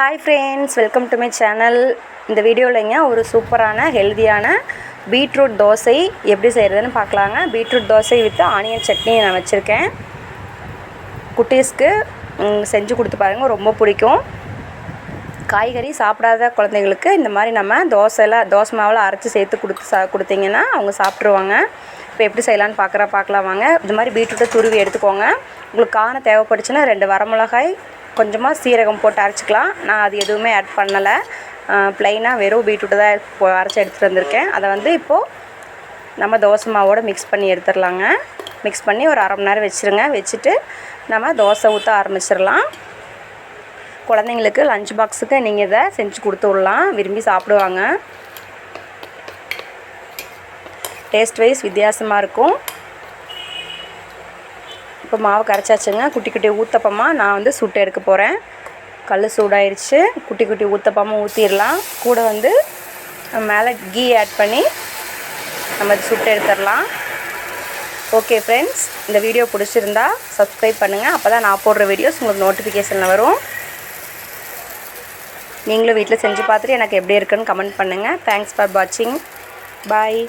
Hi friends welcome to my channel இந்த வீடியோவில்ங்க ஒரு சூப்பரான ஹெல்தியான பீட்ரூட் தோசை எப்படி செய்கிறதுன்னு பார்க்கலாங்க. Beetroot dosa with onion chutney நான் வச்சுருக்கேன். குட்டீஸ்க்கு செஞ்சு கொடுத்து பாருங்கள் ரொம்ப பிடிக்கும். காய்கறி சாப்பிடாத குழந்தைங்களுக்கு இந்த மாதிரி நம்ம தோசையில் தோசை மாவில் அரைச்சி சேர்த்து கொடுத்து சா கொடுத்தீங்கன்னா அவங்க சாப்பிட்ருவாங்க இப்போ எப்படி செய்யலான்னு பார்க்குற பார்க்கலாம் வாங்க. இந்த மாதிரி பீட்ரூட்டை துருவி எடுத்துக்கோங்க. உங்களுக்கு காரம் தேவைப்பட்டுச்சுன்னா ரெண்டு வரமிளகாய் கொஞ்சமாக சீரகம் போட்டு அரைச்சிக்கலாம். நான் அது எதுவுமே ஆட் பண்ணலை. ப்ளைனாக வெறும் பீட்ரூட்டு தான் இப்போ அரைச்சி எடுத்துகிட்டு வந்திருக்கேன். அதை வந்து இப்போது நம்ம தோசை மாவோட மிக்ஸ் பண்ணி எடுத்துடலாங்க. மிக்ஸ் பண்ணி ஒரு அரை மணி நேரம் வச்சுருங்க. வச்சுட்டு நம்ம தோசை ஊற்ற ஆரம்பிச்சிடலாம். குழந்தைங்களுக்கு லஞ்ச் பாக்ஸுக்கு நீங்கள் இதை செஞ்சு கொடுத்து விடலாம். விரும்பி சாப்பிடுவாங்க. டேஸ்ட் வைஸ் வித்தியாசமாக இருக்கும். இப்போ மாவு கரைச்சாச்சுங்க. குட்டி குட்டி ஊத்தப்பமாக நான் வந்து சுட்டு எடுக்க போகிறேன் கல் சூடாயிருச்சு. குட்டி குட்டி ஊத்தப்பமாக ஊற்றிடலாம் கூட வந்து மேலே கீ ஆட் பண்ணி நம்ம சுட்டு எடுத்துடலாம். ஓகே ஃப்ரெண்ட்ஸ் இந்த வீடியோ பிடிச்சிருந்தா சப்ஸ்கிரைப் பண்ணுங்கள் அப்போ தான் நான் போடுற வீடியோஸ் உங்களுக்கு நோட்டிஃபிகேஷனில் வரும். நீங்களும் வீட்டில் செஞ்சு பார்த்துட்டு எனக்கு எப்படி இருக்குன்னு கமெண்ட் பண்ணுங்கள் தேங்க்ஸ் ஃபார் வாட்சிங் பாய்